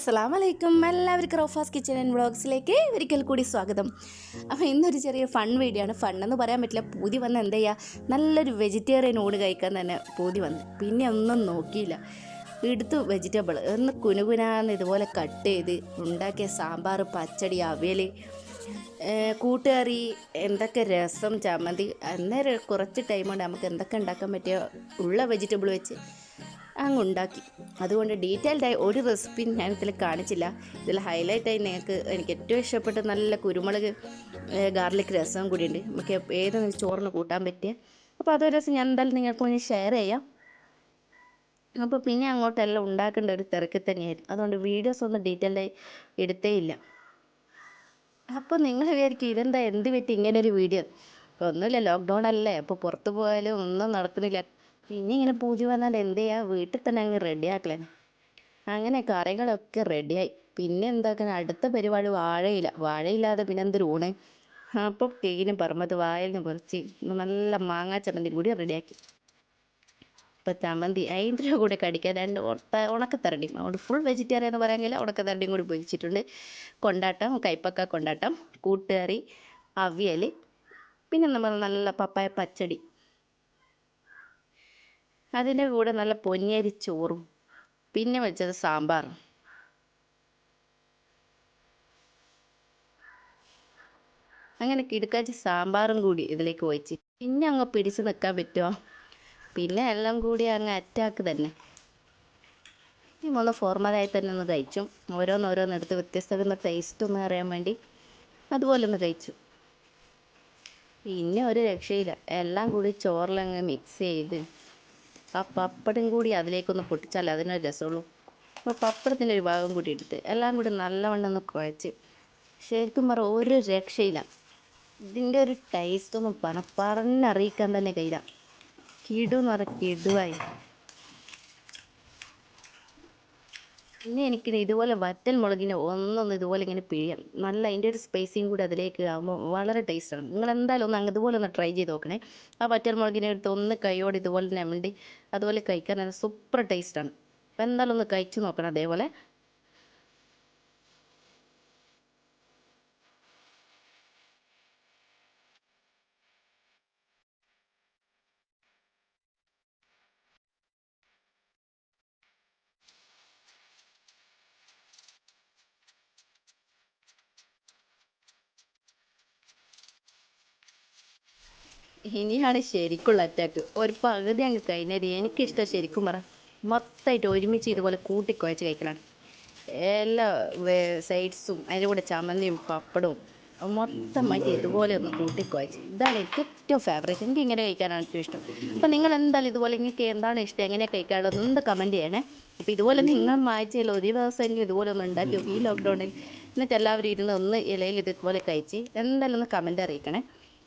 അസ്സാം വലൈക്കും എല്ലാവർക്കും റോഫാസ് കിച്ചൺ ആൻഡ് വ്ളോഗ്സിലേക്ക് ഒരിക്കൽ കൂടി സ്വാഗതം. അപ്പോൾ ഇന്നൊരു ചെറിയ ഫൺ വീഡിയോ ആണ്. ഫൺ എന്ന് പറയാൻ പറ്റില്ല. പൂതി വന്ന് എന്താ ചെയ്യുക നല്ലൊരു വെജിറ്റേറിയൻ ഊണ് കഴിക്കാൻ തന്നെ പൂതി വന്ന്. പിന്നെ ഒന്നും നോക്കിയില്ല. എടുത്തു വെജിറ്റബിൾ ഒന്ന് കുനുകുനാന്ന് ഇതുപോലെ കട്ട് ചെയ്ത് ഉണ്ടാക്കിയ സാമ്പാർ പച്ചടി അവിയൽ കൂട്ടുകറി എന്തൊക്കെ രസം ചമ്മന്തി അന്നേരം കുറച്ച് ടൈം കൊണ്ട് നമുക്ക് എന്തൊക്കെ ഉണ്ടാക്കാൻ പറ്റിയ ഉള്ള വെജിറ്റബിൾ വെച്ച് അങ്ങ് ഉണ്ടാക്കി അതുകൊണ്ട് ഡീറ്റെയിൽഡായി ഒരു റെസിപ്പി ഞാൻ ഇതിൽ കാണിച്ചില്ല. ഇതിൽ ഹൈലൈറ്റായി നിങ്ങൾക്ക് എനിക്ക് ഏറ്റവും ഇഷ്ടപ്പെട്ട നല്ല കുരുമുളക് ഗാർലിക് രസം കൂടിയുണ്ട്. നമുക്ക് ഏത് ചോറിന് കൂട്ടാൻ പറ്റിയ. അപ്പോൾ അതൊരു രസം ഞാൻ എന്തായാലും നിങ്ങൾക്ക് മുന്നിൽ ഷെയർ ചെയ്യാം. അപ്പോൾ പിന്നെ അങ്ങോട്ടെല്ലാം ഉണ്ടാക്കേണ്ട ഒരു തിരക്കിൽ തന്നെയായിരുന്നു. അതുകൊണ്ട് വീഡിയോസ് ഒന്നും ഡീറ്റെയിൽഡായി എടുത്തേ ഇല്ല. അപ്പോൾ നിങ്ങൾ വിചാരിക്കും ഇതെന്താ എന്ത് പറ്റി ഇങ്ങനെ ഒരു വീഡിയോ ഒന്നുമില്ല ലോക്ക്ഡൗൺ അല്ലേ? അപ്പോൾ പുറത്ത് പോയാലും ഒന്നും നടക്കുന്നില്ല പിന്നെ ഇങ്ങനെ പൂജ വന്നാൽ എന്ത് ചെയ്യുക വീട്ടിൽ തന്നെ അങ്ങ് റെഡി ആക്കലേ അങ്ങനെ കറികളൊക്കെ റെഡിയായി പിന്നെ എന്താക്കണം? അടുത്ത പരിപാടി വാഴയില. വാഴയില്ലാതെ പിന്നെ എന്തൊരു ഊണ്? അപ്പോൾ തേനും പറമ്പത്ത് വായിൽ നിന്ന് പറിച്ച് നല്ല മാങ്ങാ ചമ്മന്തി കൂടി റെഡിയാക്കി ഇപ്പം ചമ്മന്തി അതിന്റെ കൂടെ കടിക്കാൻ രണ്ട് ഉണ- ഉണക്കത്തരണ്ടി. അതുകൊണ്ട് ഫുൾ വെജിറ്റേറിയൻ എന്ന് പറയാമെങ്കിൽ ഉണക്കത്തരണ്ടിയും കൂടി പൊരിച്ചിട്ടുണ്ട് കൊണ്ടാട്ടം കൈപ്പക്ക കൊണ്ടാട്ടം കൂട്ടുകറി അവിയൽ പിന്നെ നമ്മൾ നല്ല പപ്പായ പച്ചടി. അതിന്റെ കൂടെ നല്ല പൊന്നിയരി ചോറും പിന്നെ വെച്ചത് സാമ്പാറും അങ്ങനെ കിടക്കാച്ചി സാമ്പാറും കൂടി ഇതിലേക്ക് ഒഴിച്ച്. പിന്നെ അങ്ങ് പിടിച്ച് നിൽക്കാൻ പറ്റുമോ പിന്നെ എല്ലാം കൂടി അങ്ങ് അറ്റാക്ക് തന്നെ. ഈ നമ്മൾ ഫോർമലായി തന്നെ ഒന്ന് കഴിച്ചു ഓരോന്നോരോന്ന് എടുത്ത് വ്യത്യസ്തമായ ടേസ്റ്റ് ഒന്ന് അറിയാൻ വേണ്ടി അതുപോലെ ഒന്ന് കഴിച്ചു പിന്നെ ഒരു രക്ഷയില്ല. എല്ലാം കൂടി ചോറിലങ്ങ് മിക്സ് ചെയ്ത് ആ പപ്പടം കൂടി അതിലേക്കൊന്ന് പൊട്ടിച്ചാൽ അതിനൊരു രസമുള്ളൂ. അപ്പോൾ പപ്പടത്തിന്റെ ഒരു ഭാഗം കൂടി എടുത്ത് എല്ലാം കൂടി നല്ലവണ്ണം ഒന്ന് കുഴച്ച് ശരിക്കും പറ ഒരു രക്ഷയില്ല. ഇതിന്റെ ഒരു ടേസ്റ്റ് ഒന്നും പറ പറഞ്ഞറിയിക്കാൻ തന്നെ കഴിയില്ല. കിടുന്ന് പറഞ്ഞാൽ കിടുവായി. പിന്നെ എനിക്ക് ഇതുപോലെ വറ്റൽ മുളകിനെ ഒന്നൊന്ന് ഇതുപോലെ ഇങ്ങനെ പിഴിയാം. നല്ല അതിന്റെ ഒരു സ്പൈസിയും കൂടി അതിലേക്ക് ആകുമ്പോൾ വളരെ ടേസ്റ്റാണ് നിങ്ങൾ എന്തായാലും ഒന്ന് അങ്ങ് ഇതുപോലെ ഒന്ന് ട്രൈ ചെയ്ത് നോക്കണേ. ആ വറ്റൽ മുളകിനെ എടുത്ത് ഒന്ന് കൈയോടെ ഇതുപോലെ ഞമണ്ടി അതുപോലെ കഴിക്കാൻ നല്ല സൂപ്പർ ടേസ്റ്റാണ് അപ്പോൾ എന്തായാലും ഒന്ന് കഴിച്ച് നോക്കണം അതേപോലെ. ഇനിയാണ് ശരിക്കുള്ള അറ്റാക്ക് ഒരു പകുതി അങ്ങ് കഴിഞ്ഞത് എനിക്കിഷ്ടം ശരിക്കും പറ. മൊത്തമായിട്ട് ഒരുമിച്ച് ഇതുപോലെ കൂട്ടിക്കുഴച്ച് കഴിക്കലാണ്. എല്ലാ സൈഡ്സും അതിന്റെ കൂടെ ചമ്മന്തിയും പപ്പടവും മൊത്തമായിട്ട് ഇതുപോലെ ഒന്ന് കൂട്ടിക്കുഴച്ച്. ഇതാണ് എനിക്ക് ഏറ്റവും ഫേവറേറ്റ് എനിക്ക് ഇങ്ങനെ കഴിക്കാനാണ് ഏറ്റവും ഇഷ്ടം. അപ്പോൾ നിങ്ങൾ എന്തായാലും ഇതുപോലെ നിങ്ങൾക്ക് എന്താണ് ഇഷ്ടം? എങ്ങനെ കഴിക്കാനുള്ളത്? ഒന്ന് കമന്റ് ചെയ്യണേ. അപ്പോൾ ഇതുപോലെ നിങ്ങൾ ആഴ്ചയിൽ ഒരു ദിവസമെങ്കിലും ഇതുപോലെ ഒന്ന് ഉണ്ടാക്കി ഈ ലോക്ക്ഡൗണിൽ എന്നിട്ട് എല്ലാവരും ഇരുന്ന് ഒന്ന് ഇലയിൽ ഇതുപോലെ കഴിച്ച് എന്തായാലും ഒന്ന് കമന്റ് അറിയിക്കണേ.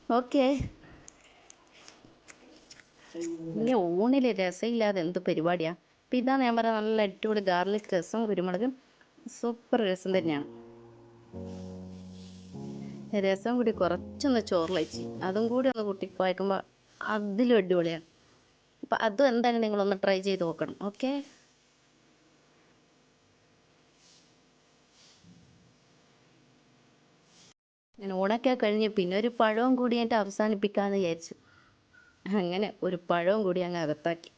ഓക്കേ ഇങ്ങനെ ഊണിൽ രസമില്ലാതെ എന്ത് പരിപാടിയാ? അപ്പം ഇതാണ് ഞാൻ പറഞ്ഞ നല്ല അടിപൊളി ഗാർലിക് രസം കുരുമുളകും സൂപ്പർ രസം തന്നെയാണ്. രസം കൂടി കുറച്ചൊന്ന് ചോറിൽ വെച്ച് അതും കൂടി ഒന്ന് കൂട്ടി കുഴക്കുമ്പോൾ അതിലും അടിപൊളിയാണ്. അപ്പം അതും എന്തായാലും നിങ്ങളൊന്ന് ട്രൈ ചെയ്ത് നോക്കണം ഓക്കെ ഞാൻ ഊണൊക്കെ കഴിഞ്ഞ് പിന്നെ ഒരു പഴവും കൂടി ആയിട്ട് അവസാനിപ്പിക്കാമെന്ന് വിചാരിച്ചു. അങ്ങനെ ഒരു പഴവും കൂടി അങ്ങ് അകത്താക്കി.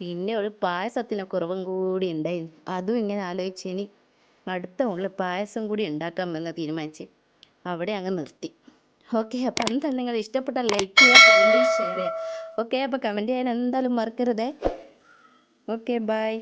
പിന്നെ ഒരു പായസത്തിന് കുറവും കൂടി ഉണ്ടായി അതും ഇങ്ങനെ ആലോചിച്ച് ഇനി അടുത്ത ഉള്ളിൽ പായസം കൂടി ഉണ്ടാക്കാമെന്ന് തീരുമാനിച്ച് അവിടെ അങ്ങ് നിർത്തി. ഓക്കെ അപ്പം എന്താ നിങ്ങൾ ഇഷ്ടപ്പെട്ടാൽ ലൈക്ക് ചെയ്യുക കമന്റ് ഷെയർ ചെയ്യുക. ഓക്കെ അപ്പോൾ കമന്റ് ചെയ്യാൻ എന്തായാലും മറക്കരുതേ. Okay bye